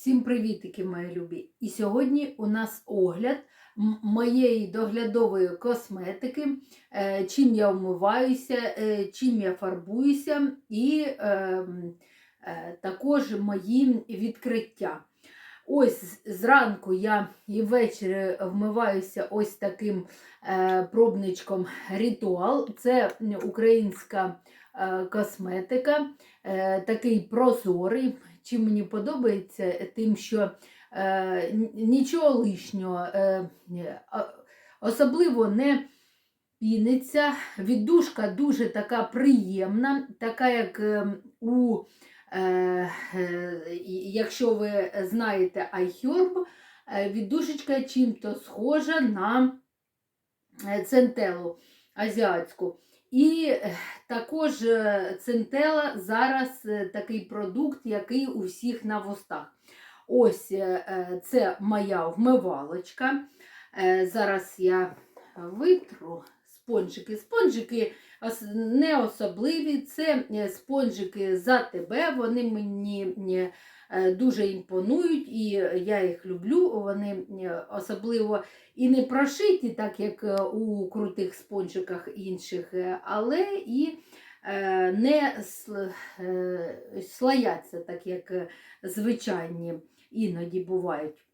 Всім привітики, мої любі! І сьогодні у нас огляд моєї доглядової косметики, е, чим я вмиваюся, е, чим я фарбуюся, і е, м, е, також мої відкриття. Ось зранку я і ввечері вмиваюся ось таким пробничком ритуал. Це українська косметика, такий прозорий. Чим мені подобається, тим, що е, нічого лишнього, е, особливо не піниться. Віддушка дуже така приємна, така як е, у, е, е, якщо ви знаєте iHerb, е, віддушечка чим-то схожа на е, центелу азіатську. І також центела зараз е, такий продукт, який у всіх на вустах. Ось е, е, це моя вмивалочка. Зараз я витру спонжики. Спонжики не особливі, це е, спонжики за тебе. Вони мені е, дуже імпонують, і я їх люблю. Вони е, особливо і не прошиті, так як у крутих спонжиках інших, але і не сл- слояться, так як звичайні іноді бувають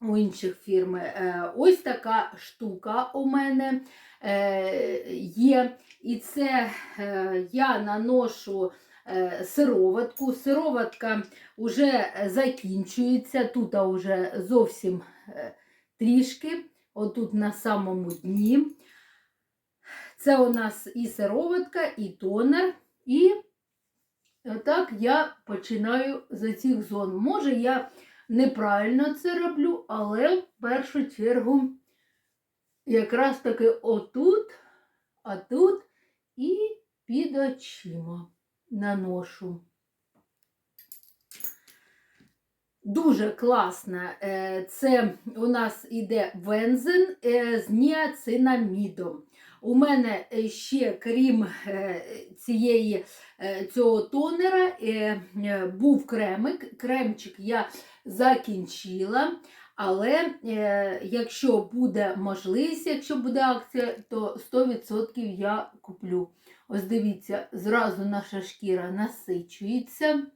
у інших фірм. Е, Ось така штука у мене е, є. І це е, я наношу сироватку. Сироватка вже закінчується. Тут вже зовсім трішки, отут на самому дні. Це у нас і сироватка, і тонер. І отак я починаю з цих зон. Може, я неправильно це роблю, але в першу чергу якраз таки отут, а тут і під очима наношу. Дуже класна. е, Це у нас іде вензен е, з ніацинамідом. У мене е, ще, крім е, цієї, е, цього тонера, був кремик. Кремчик я закінчила. Але е, якщо буде можливість, якщо буде акція, то 100% я куплю. Ось дивіться, зразу наша шкіра насичується.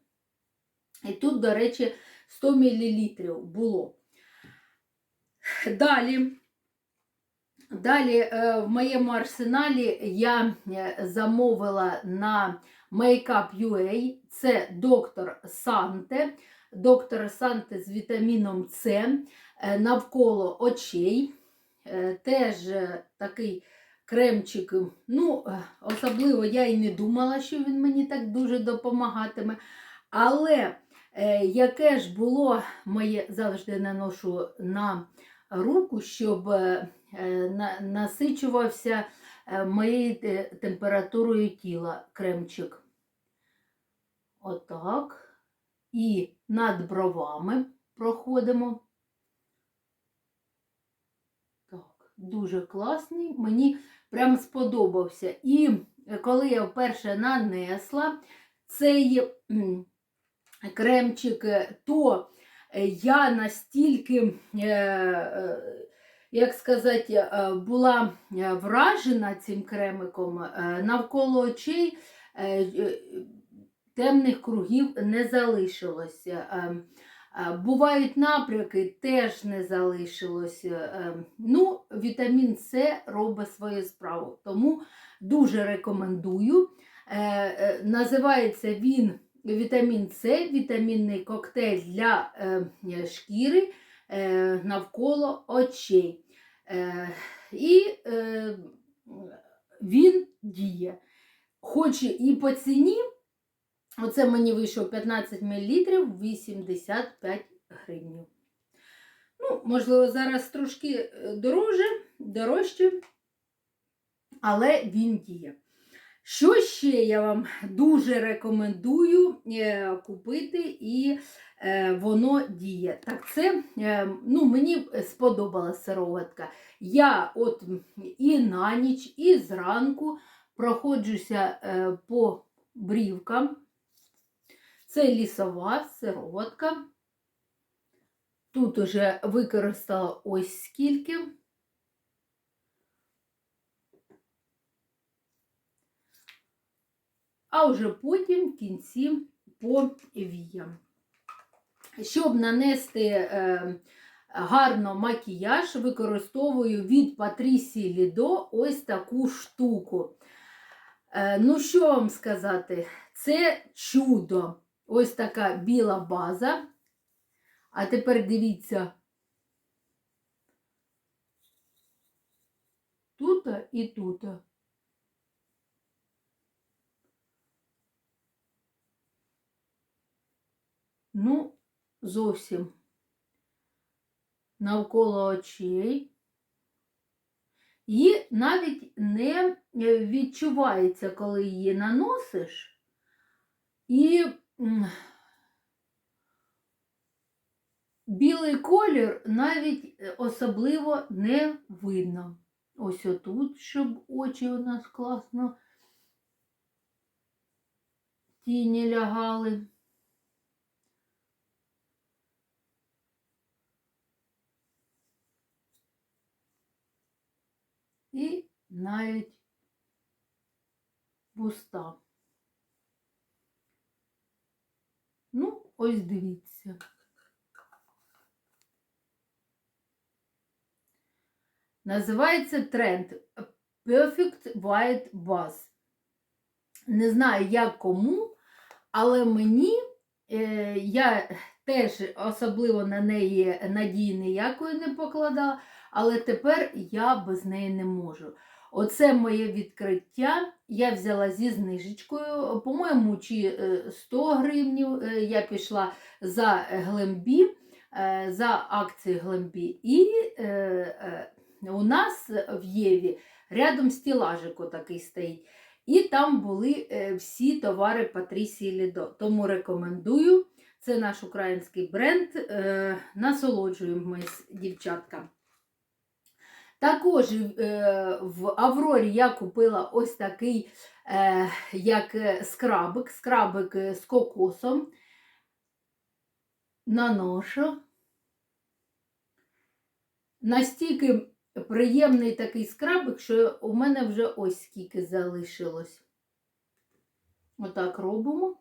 І тут, до речі, 100 мл було. Далі, далі е, в моєму арсеналі я е, замовила на Makeup.ua. Це доктор Санте. Доктор Санте з вітаміном С е, навколо очей. Теж такий кремчик. Ну, особливо я і не думала, що він мені так дуже допомагатиме. Але яке ж було моє завжди наношу на руку, щоб насичувався е, моєю температурою тіла кремчик. Отак. І над бровами проходимо. Так, дуже класний. Мені прям сподобався. І е, коли я вперше нанесла цей кремчик, е, то е, я настільки, е, е, як сказати, е, була е, вражена цим кремиком е, навколо очей. Темних кругів не залишилося. Бувають напряки, теж не залишилося. Ну, вітамін С робить свою справу. Тому дуже рекомендую. Називається він вітамін С, вітамінний коктейль для шкіри навколо очей. Е, і е, він діє. Хоч і по ціні, оце мені вийшов 15 мл 85 гривень. Ну, можливо, зараз трошки е, дороже, дорожче, але він діє. Що ще я вам дуже рекомендую е, купити, і е, воно діє. Так, це е, ну, мені сподобалася сироватка. Я от і на ніч, і зранку проходжуся по брівкам. Це лісова сироватка. Тут уже використала ось скільки. А вже потім в кінці по віям. Щоб нанести е, гарно макіяж, використовую від Patricia Lido ось таку штуку. Е, ну, що вам сказати? Це чудо. Ось така біла база. А тепер дивіться. Тут і тут. Ну, зовсім навколо очей. І навіть не відчувається, коли її наносиш. І білий колір навіть е, особливо не видно. Ось отут, щоб очі у нас класно тіні лягали. І навіть вуста. Ну, ось дивіться. Називається тренд Perfect White Buzz. Не знаю, як кому, але мені е, я теж особливо на неї надії ніякої не покладала, але тепер я без неї не можу. Оце моє відкриття. Я взяла зі знижечкою, по-моєму, чи 100 гривнів я пішла за Глембі, за акції Глембі. І е, е, у нас в Єві рядом стілажик такий стоїть. І там були е, всі товари Патрісії Лідо. Тому рекомендую. Це наш український бренд. Е, насолоджуємось, дівчатка. Також е, в Аврорі я купила ось такий як скрабик, скрабик з кокосом. Наношу. Настільки приємний такий скрабик, що у мене вже ось скільки залишилось. Отак робимо.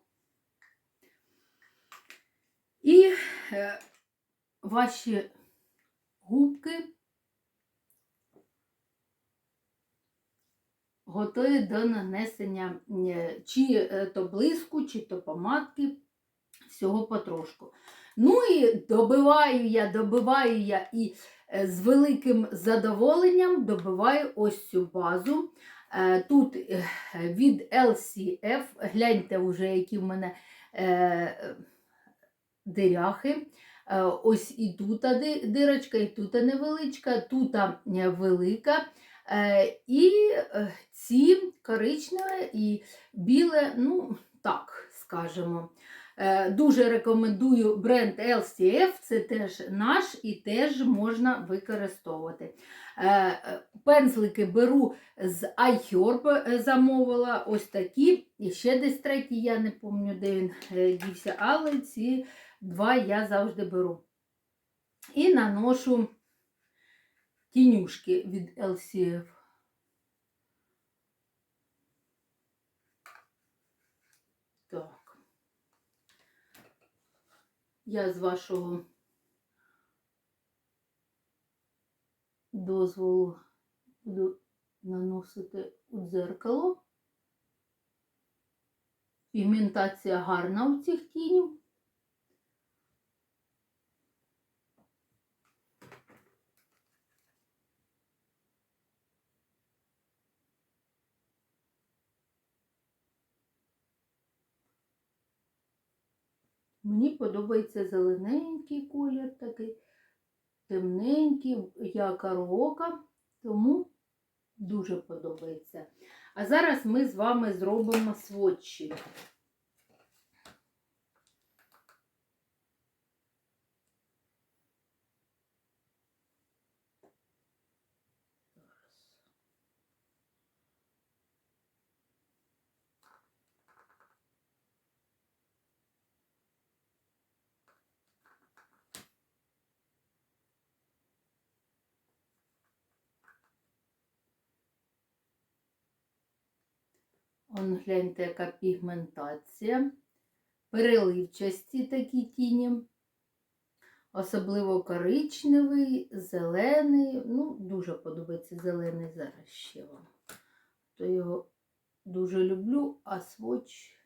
І е, ваші губки готові до нанесення е, чи е, то блиску, чи то помадки, всього потрошку. Ну і добиваю я, добиваю я і Е, з великим задоволенням добиваю ось цю базу. Тут від LCF, гляньте, вже, які в мене диряхи. Ось і тут дирочка, і тут невеличка, тут велика. І ці коричневе і біле, ну, так скажемо. Е, дуже рекомендую бренд LCF, це теж наш і теж можна використовувати. Е, пензлики беру з iHerb, замовила ось такі. І ще десь третій, я не пам'ятаю, де він е, дівся, але ці два я завжди беру. І наношу тінюшки від LCF. Я з вашого дозволу буду наносити у дзеркало. Пігментація гарна у цих тінів. Мені подобається зелененький колір такий, темненький, як рока, тому дуже подобається. А зараз ми з вами зробимо сводчі. Он гляньте, яка пігментація. Переливчасті такі тіні. Особливо коричневий, зелений. Ну, дуже подобається зелений зараз ще вам. То його дуже люблю, а своч,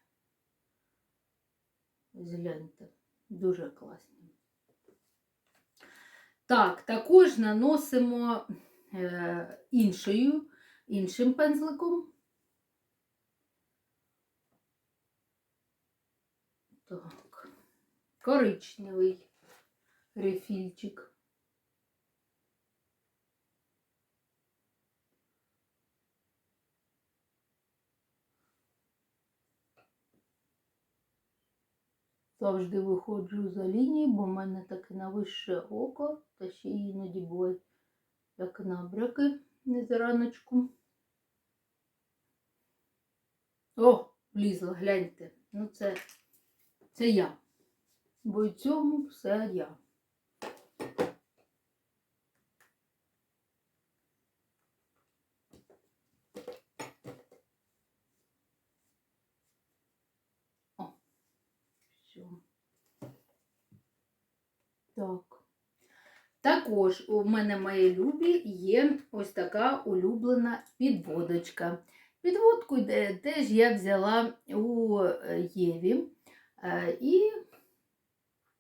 згляньте, дуже класний. Так, також наносимо е, іншою, іншим пензликом. Так, коричневий рефільчик. Завжди виходжу за лінії, бо в мене таке на вище око, та ще іноді буває як набряки не зараночку. О, влізла, гляньте. Ну це, це я. Бо й цьому все я. О, все. Так. Також у мене мої любі є ось така улюблена підводочка. Підводку теж я взяла у е, Єві і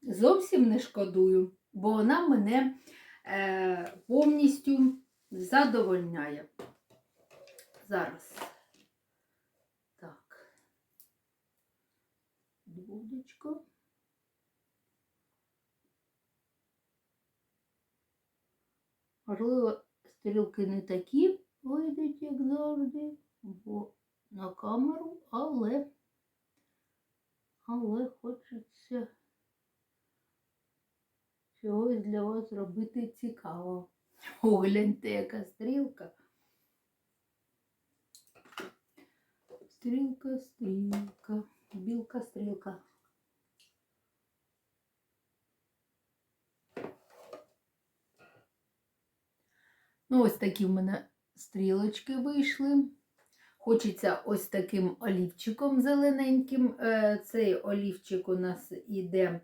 зовсім не шкодую, бо вона мене е, повністю задовольняє. Зараз. Так. Двудочка. Можливо, стрілки не такі вийдуть, як завжди, бо на камеру, але, але хочеться чогось для вас зробити цікаво. Огляньте, яка стрілка. Стрілка, стрілка, білка, стрілка. Ну, ось такі в мене стрілочки вийшли. Хочеться ось таким олівчиком зелененьким. Е, Цей олівчик у нас іде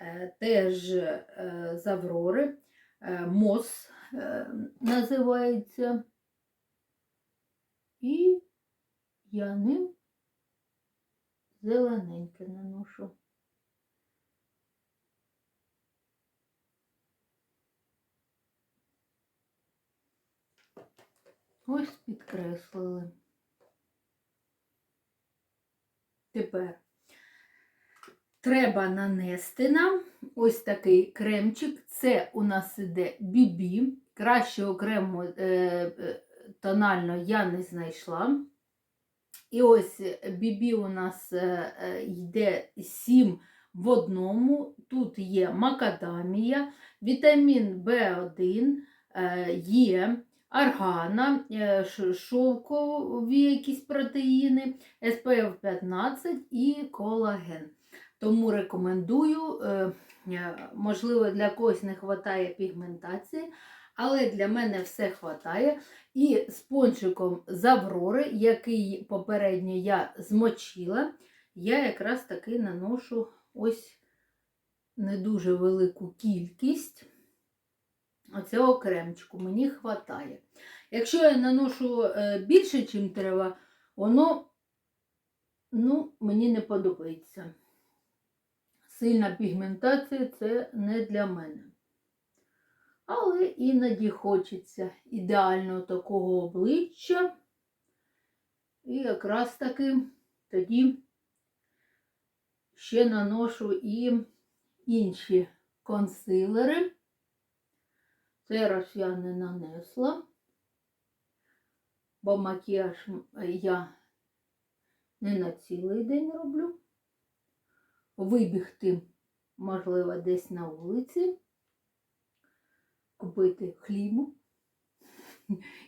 е, теж е, з Аврори. Мос називається. І я ним зелененьке наношу. Ось підкреслили. Тепер треба нанести нам ось такий кремчик. Це у нас іде бібі. Кращого крему е, е, тонально я не знайшла. І ось бібі у нас е, йде 7 в одному. Тут є макадамія, вітамін В1, е, є аргана, е, шовкові якісь протеїни, SPF 15 і колаген. Тому рекомендую, е, е, можливо, для когось не вистачає пігментації, але для мене все вистачає. І спончиком з Аврори, який попередньо я змочила, я якраз таки наношу ось не дуже велику кількість оцього кремчику. Мені вистачає. Якщо я наношу е, більше, ніж треба, воно ну, мені не подобається. Сильна пігментація це не для мене. Але іноді хочеться ідеального такого обличчя. І якраз таки тоді ще наношу і інші консилери. Цей раз я не нанесла, бо макіяж я не на цілий день роблю. Вибігти, можливо, десь на вулиці, купити хлібу,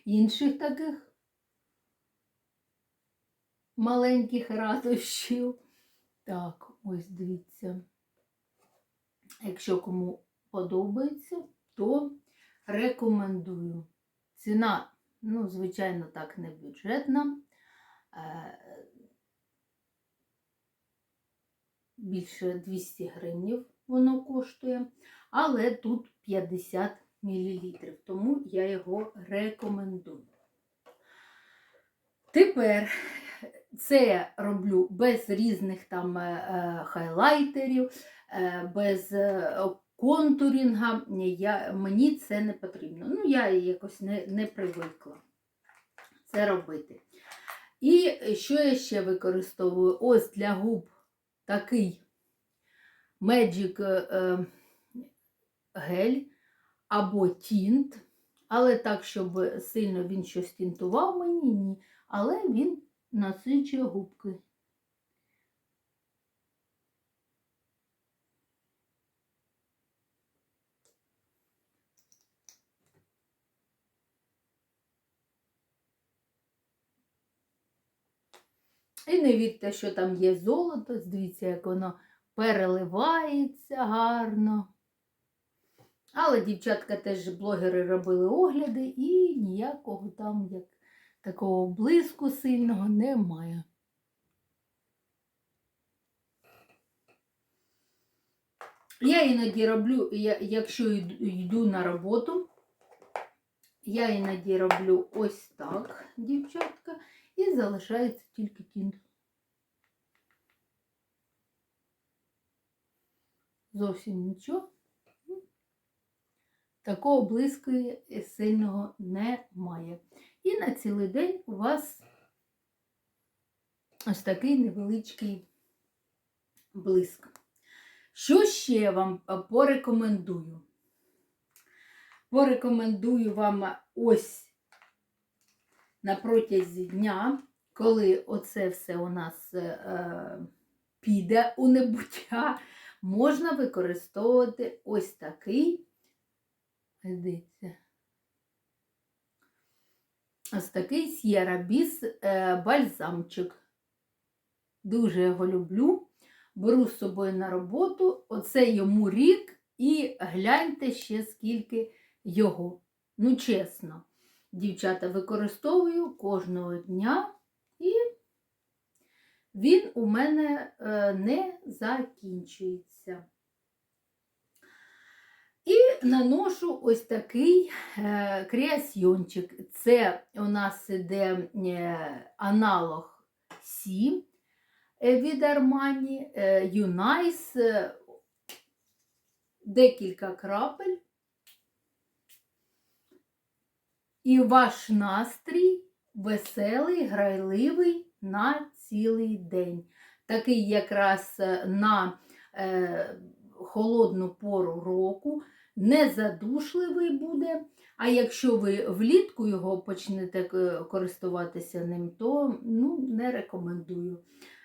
інших таких маленьких радощів. Так, ось дивіться. Якщо кому подобається, то рекомендую. Ціна, ну, звичайно, так, не бюджетна. Е, більше 200 гривнів воно коштує, але тут 50 мл, тому я його рекомендую. Тепер це я роблю без різних там е, е, хайлайтерів, без контурінга. Я, мені це не потрібно. Ну, я якось не, не привикла це робити. І що я ще використовую? Ось для губ такий Magic е, гель або тінт. Але так, щоб сильно він щось тінтував мені, ні. Але він насичує губки. І не вірте, що там є золото, дивіться, як воно переливається гарно. Але дівчатка теж блогери робили огляди і ніякого там як такого блиску сильного немає. Я іноді роблю, якщо йду- на роботу, я іноді роблю ось так, дівчатка, і залишається тільки тінт. Зовсім нічого. Такого блиску і сильного немає. І на цілий день у вас ось такий невеличкий блиск. Що ще вам е, порекомендую? Порекомендую вам ось на протязі дня, коли оце все у нас е, піде у небуття, можна використовувати ось такий, дивіться, ось такий с'єрабіс е, бальзамчик. Дуже його люблю. Беру з собою на роботу, оце йому рік, і гляньте ще скільки його. Ну, чесно, дівчата, використовую кожного дня, і він у мене е, не закінчується. І наношу ось такий е, креасьйончик. Це у нас іде е, аналог Сі е, від Armani, е, Юнайс, декілька крапель. І ваш настрій веселий, грайливий на цілий день. Такий якраз е, на е, холодну пору року, незадушливий буде. А якщо ви влітку його почнете е, користуватися ним, то ну, не рекомендую.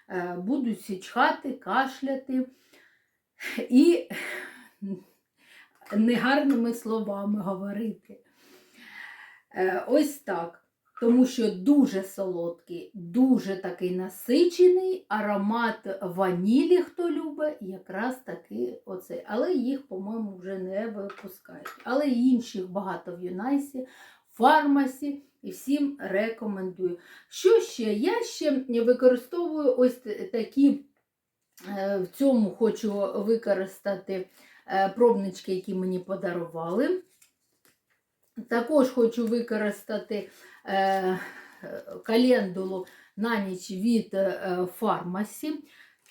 Е, Будуть січхати, кашляти і негарними словами говорити. Е, Ось так. Тому що дуже солодкий, дуже такий насичений аромат ванілі, хто любить, якраз такий оцей. Але їх, по-моєму, вже не випускають. Але інших багато в Юнайсі, фармасі і всім рекомендую. Що ще? Я ще використовую ось такі, е, в цьому хочу використати е, пробнички, які мені подарували. Також хочу використати е, календулу на ніч від е, фармасі.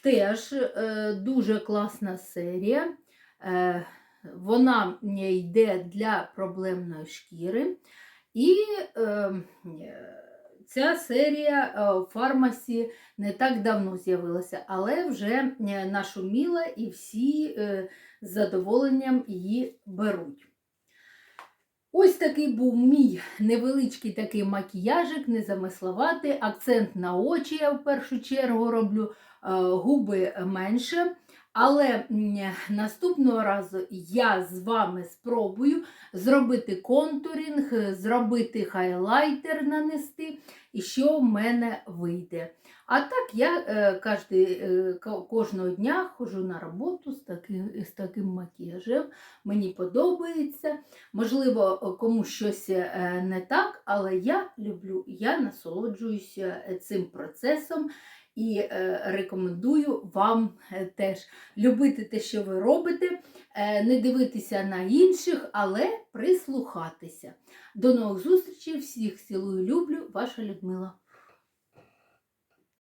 Теж е, дуже класна серія. Е, вона йде для проблемної шкіри. І е, ця серія е, в фармасі не так давно з'явилася, але вже е, нашуміла і всі е, з задоволенням її беруть. Ось такий був мій невеличкий такий макіяжик, незамисловатий, акцент на очі я в першу чергу роблю, е, губи менше. Але наступного разу я з вами спробую зробити контурінг, зробити хайлайтер нанести, і що в мене вийде. А так я е, кожний, е, ко- кожного дня ходжу на роботу з таким, з таким макіяжем. Мені подобається. Можливо, комусь щось е, не так, але я люблю, я насолоджуюся цим процесом. І е, рекомендую вам е, теж любити те, що ви робите, е, не дивитися на інших, але прислухатися. До нових зустрічей, всіх цілую, люблю, ваша Людмила.